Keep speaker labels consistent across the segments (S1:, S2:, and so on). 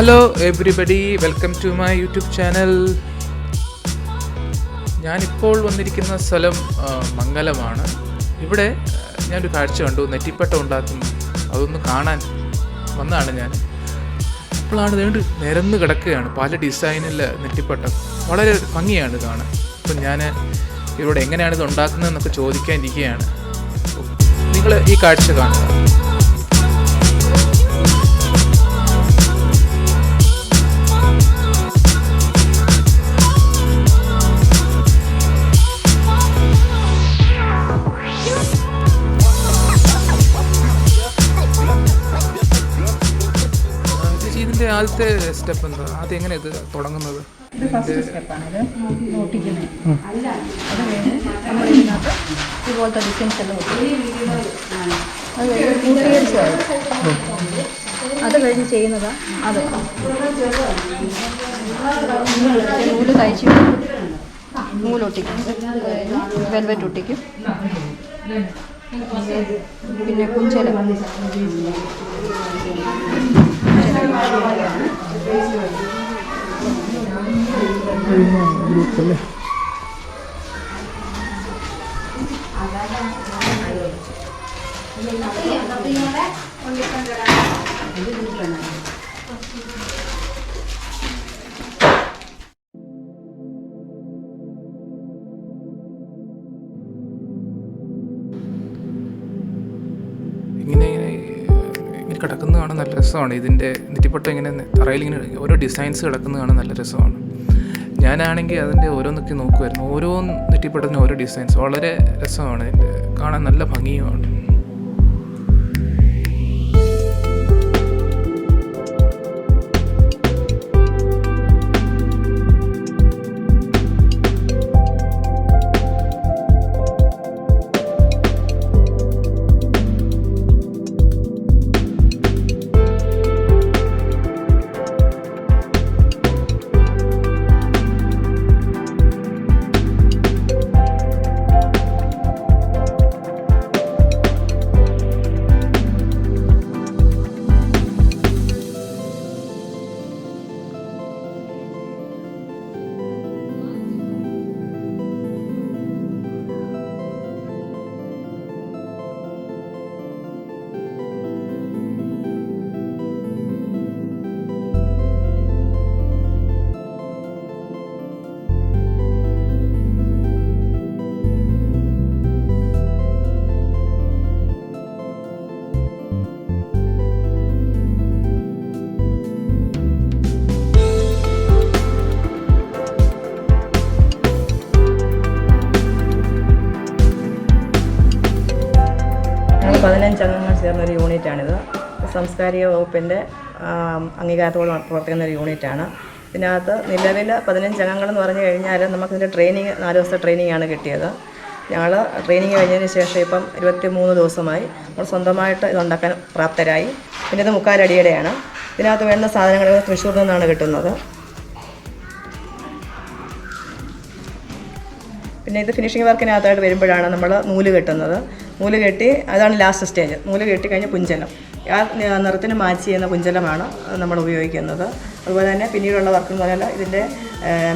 S1: Hello everybody welcome to my YouTube channel ഞാനിപ്പോൾ വന്നിരിക്കുന്ന സ്ഥലം മംഗലമാണ്. ഇവിടെ ഞാനൊരു കാഴ്ച കണ്ടു. നെറ്റിപ്പട്ടം ഉണ്ടാക്കുന്നു അതൊന്ന് കാണാൻ വന്നതാണ് ഞാൻ. അപ്പോഴാണ് വേണ്ട നിരന്ന് കിടക്കുകയാണ്. പല ഡിസൈനിൽ നെറ്റിപ്പട്ടം. വളരെ ഭംഗിയാണ് കാണാൻ. അപ്പം ഞാൻ ഇവരോട് എങ്ങനെയാണ് ഇത് ഉണ്ടാക്കുന്നതെന്നൊക്കെ ചോദിക്കാനിരിക്കുകയാണ് നിങ്ങൾ ഈ കാഴ്ച കാണുക. ആദ്യത്തെ സ്റ്റെപ്പ് എന്താ? അത് എങ്ങനെ ഇത് തുടങ്ങുന്നത്? ഇത് ഫസ്റ്റ് സ്റ്റെപ്പാണ്.
S2: ഇത് ഒട്ടിക്കുന്നത്
S1: അത്
S2: കഴിഞ്ഞ് നമ്മൾ ഇതിനകത്ത് ഇതുപോലത്തെ ഡിസൈൻസ് എല്ലാം ഒട്ടിക്കും അത് കഴിഞ്ഞ് പൂർത്തീകരിച്ചത് അത് കഴിഞ്ഞ് ചെയ്യുന്നതാ അത്. നൂൽ തയ്ച്ച് നൂലൊട്ടിക്കും വെൽവെറ്റ് ഒട്ടിക്കും. പിന്നെ കുഞ്ചല. ลูกกันเลยเอาไปยังเอาไปยังแล้วคนเดียวกันก็ได้
S1: കിടക്കുന്ന കാണാൻ നല്ല രസമാണ്. ഇതിന്റെ നെറ്റിപ്പട്ടം ഇങ്ങനെ തറയിൽ ഇങ്ങനെ ഓരോ ഡിസൈൻസ് കിടക്കുന്ന കാണാൻ നല്ല രസമാണ്. ഞാനാണെങ്കിൽ അതിന്റെ ഓരോന്നൊക്കെ നോക്കുമായിരുന്നു ഓരോ നെറ്റിപ്പട്ടത്തിന് ഓരോ ഡിസൈൻസ് വളരെ രസമാണ്. കാണാൻ നല്ല ഭംഗിയുമാണ്.
S3: ഞങ്ങൾ പതിനഞ്ച് അംഗങ്ങൾ ചേർന്നൊരു യൂണിറ്റാണിത്. സാംസ്കാരിക വകുപ്പിന്റെ അംഗീകാരത്തോടെ പ്രവർത്തിക്കുന്ന ഒരു യൂണിറ്റാണ്. ഇതിനകത്ത് നിലവിൽ എന്ന് പറഞ്ഞു കഴിഞ്ഞാൽ നമുക്കിതിന്റെ ട്രെയിനിങ് നാല് ദിവസത്തെ ട്രെയിനിങ് ആണ് കിട്ടിയത്. ഞങ്ങൾ ട്രെയിനിങ് കഴിഞ്ഞതിന് ശേഷം ഇപ്പം ഇരുപത്തി മൂന്ന് ദിവസമായി നമ്മൾ സ്വന്തമായിട്ട് ഇതുണ്ടാക്കാൻ പ്രാപ്തരായി. പിന്നെ ഇത് മുക്കാലടിയുടെയാണ് ഇതിനകത്ത് വേണ്ട സാധനങ്ങൾ തൃശ്ശൂരിൽ നിന്നാണ് കിട്ടുന്നത്. പിന്നെ ഇത് ഫിനിഷിംഗ് വർക്കിനകത്തായിട്ട് വരുമ്പോഴാണ് നമ്മൾ നൂൽ കെട്ടുന്നത്. നൂൽ കെട്ടി അതാണ് ലാസ്റ്റ് സ്റ്റേജ് നൂൽ കെട്ടി കഴിഞ്ഞ് പുഞ്ചലം. ആ നിറത്തിന് മാച്ച് ചെയ്യുന്ന പുഞ്ചലമാണ് നമ്മൾ ഉപയോഗിക്കുന്നത്. അതുപോലെ തന്നെ പിന്നീടുള്ള വർക്ക് എന്ന് പറഞ്ഞാൽ ഇതിന്റെ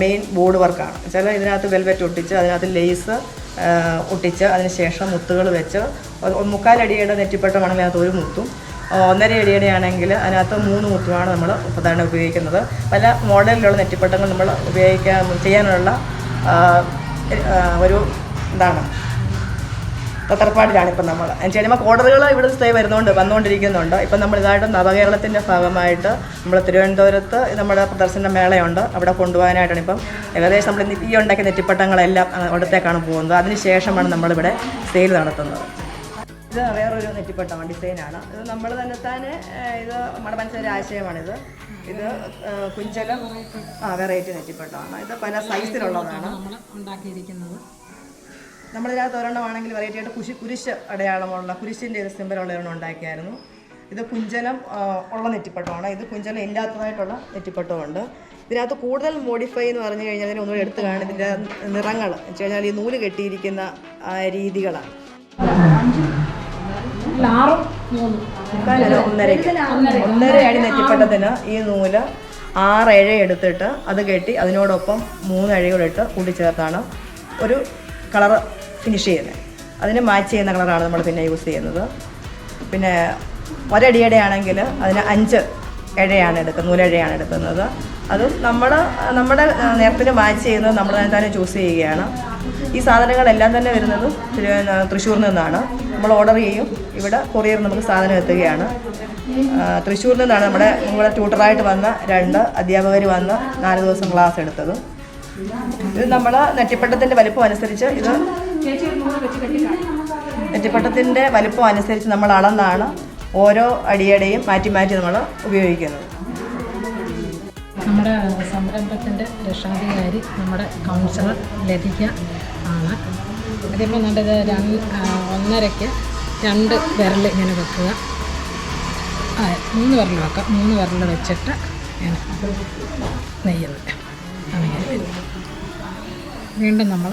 S3: മെയിൻ ബോർഡ് വർക്കാണ് ചില ഇതിനകത്ത് വെൽവെറ്റ് ഒട്ടിച്ച് അതിനകത്ത് ലേസ് ഒട്ടിച്ച് അതിന് ശേഷം മുത്തുകൾ വെച്ച് മുക്കാലടിയുടെ നെറ്റിപ്പട്ടമാണെങ്കിൽ അതിനകത്ത് ഒരു മുത്തും. ഒന്നര അടിയുടെ ആണെങ്കിൽ അതിനകത്ത് മൂന്ന് മുത്തുമാണ് നമ്മൾ പ്രധാന ഉപയോഗിക്കുന്നത്. പല മോഡലിലുള്ള നെറ്റിപ്പട്ടങ്ങൾ നമ്മൾ ഉപയോഗിക്കാൻ ചെയ്യാനുള്ള ഒരു എന്താണ് തത്രപ്പാടിലാണ് ഇപ്പം നമ്മൾ. എന്ന് കഴിയുമ്പോൾ ഓർഡറുകൾ ഇവിടെ സ്റ്റേ വരുന്നുണ്ട് വന്നുകൊണ്ടിരിക്കുന്നുണ്ട്. ഇപ്പം നമ്മൾ ഇതായിട്ട് നവകേരളത്തിന്റെ ഭാഗമായിട്ട് നമ്മൾ തിരുവനന്തപുരത്ത് നമ്മുടെ പ്രദർശന മേളയുണ്ട്. അവിടെ കൊണ്ടുപോകാനായിട്ടാണ് ഇപ്പം ഏകദേശം നമ്മൾ ഈ ഉണ്ടാക്കിയ നെറ്റിപ്പട്ടങ്ങളെല്ലാം അവിടത്തേക്കാണ് പോകുന്നത്. അതിനുശേഷമാണ് നമ്മളിവിടെ സെയിൽ നടത്തുന്നത്. ഇത് വേറൊരു നെറ്റിപ്പട്ടമാണ് ഡിസൈനാണ് ഇത് നമ്മൾ തന്നെ തന്നെ ഇത് നമ്മുടെ മനസ്സിലൊരു ആശയമാണിത്. ഇത് കുഞ്ചലം ആ വെറൈറ്റി നെറ്റിപ്പട്ടമാണ്. ഇത് പല സൈസിലുള്ളതാണ്
S4: ഉണ്ടാക്കിയിരിക്കുന്നത്.
S3: നമ്മളിതിനകത്ത് ഒരെണ്ണമാണെങ്കിൽ വെറൈറ്റി ആയിട്ട് കുശി കുരിശ് അടയാളമുള്ള കുരിശിന്റെ ഇത് സിമ്പലുള്ള ഒരെണ്ണം ഉണ്ടാക്കിയായിരുന്നു. ഇത് കുഞ്ചലം ഉള്ള നെറ്റിപ്പട്ടമാണ്. ഇത് കുഞ്ചലം ഇല്ലാത്തതായിട്ടുള്ള നെറ്റിപ്പട്ടമുണ്ട് ഇതിനകത്ത് കൂടുതൽ മോഡിഫൈ എന്ന് പറഞ്ഞു കഴിഞ്ഞാൽ അതിനെ ഒന്നുകൂടെ എടുത്തു കാണും. ഇതിന്റെ നിറങ്ങൾ. എന്ന് വെച്ച് കഴിഞ്ഞാൽ ഈ നൂൽ കെട്ടിയിരിക്കുന്ന രീതികളാണ്. ഒന്നരയ്ക്ക്. ഒന്നര അടി നെറ്റിപ്പട്ടത്തിന് ഈ നൂൽ ആറ് ഇഴ എടുത്തിട്ട് അത് കെട്ടി അതിനോടൊപ്പം മൂന്ന് ഇഴകൂടെ ഇട്ട് കൂട്ടിച്ചേർത്താണ്. ഒരു കളറ് ഫിനിഷ് ചെയ്യുന്നത് അതിന് മാച്ച് ചെയ്യുന്ന കളറാണ് നമ്മൾ പിന്നെ യൂസ് ചെയ്യുന്നത്. പിന്നെ ഒരടിയുടെ ആണെങ്കിൽ അതിന് അഞ്ച് ഇഴയാണ് എടുക്കുന്നത് നൂലഴയാണ് എടുക്കുന്നത്. അതും നമ്മൾ നമ്മുടെ നേരത്തിന് മാച്ച് ചെയ്യുന്നത് നമ്മൾ തന്നെ ചൂസ് ചെയ്യുകയാണ്. ഈ സാധനങ്ങളെല്ലാം തന്നെ വരുന്നത് തൃശ്ശൂരിൽ നിന്നാണ്. നമ്മൾ ഓർഡർ ചെയ്യും. ഇവിടെ കൊറിയർ നമുക്ക് സാധനം എത്തുകയാണ്. തൃശ്ശൂരിൽ നിന്നാണ് നമ്മുടെ ഇവിടെ ട്യൂട്ടറായിട്ട് വന്ന രണ്ട് അധ്യാപകർ വന്ന് നാല് ദിവസം ക്ലാസ് എടുത്തത്. ഇത് നമ്മൾ നെറ്റിപ്പട്ടത്തിന്റെ വലിപ്പം അനുസരിച്ച് ഇത് നെറ്റിപ്പട്ടത്തിന്റെ വലിപ്പം അനുസരിച്ച് നമ്മൾ അളന്നാണ് ഓരോ അടിയുടെയും മാറ്റി മാറ്റി നമ്മൾ ഉപയോഗിക്കുന്നത്.
S4: നമ്മുടെ സംരംഭത്തിന്റെ രക്ഷാധികാരി നമ്മുടെ കൗൺസിലർ ലതിക ആണ്. അതിപ്പോൾ നല്ലത് രണ്ട് ഒന്നരയ്ക്ക് രണ്ട് വിരൽ ഇങ്ങനെ വെക്കുക. മൂന്ന് വിരൽ വെക്കാം. മൂന്ന് വിരൽ വെച്ചിട്ട് ഇങ്ങനെ നെയ്യുന്നത് വീണ്ടും നമ്മൾ.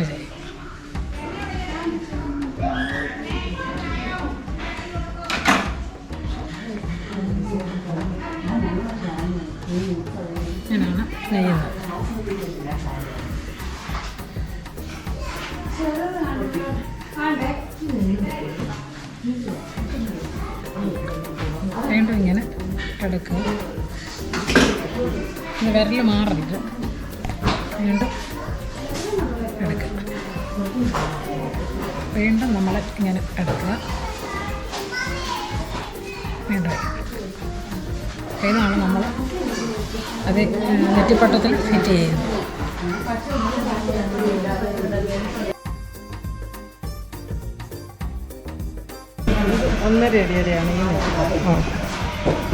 S4: ചെയ്യും ഇങ്ങനെയാണ്. നെയ്യുന്നത് വീണ്ടും എടുക്കുക വിരൽ മാറരുത്. വീണ്ടും എടുക്കുക വീണ്ടും നമ്മൾ ഇങ്ങനെ എടുക്കുക. വീണ്ടും. ഇതാണ് നമ്മൾ അത് നെറ്റിപ്പട്ടത്തിൽ ഫിറ്റ് ചെയ്യുന്നത്.
S1: ഒന്നര അടിയുടെയാണ്
S3: ഈ നെറ്റിപ്പട്ടം.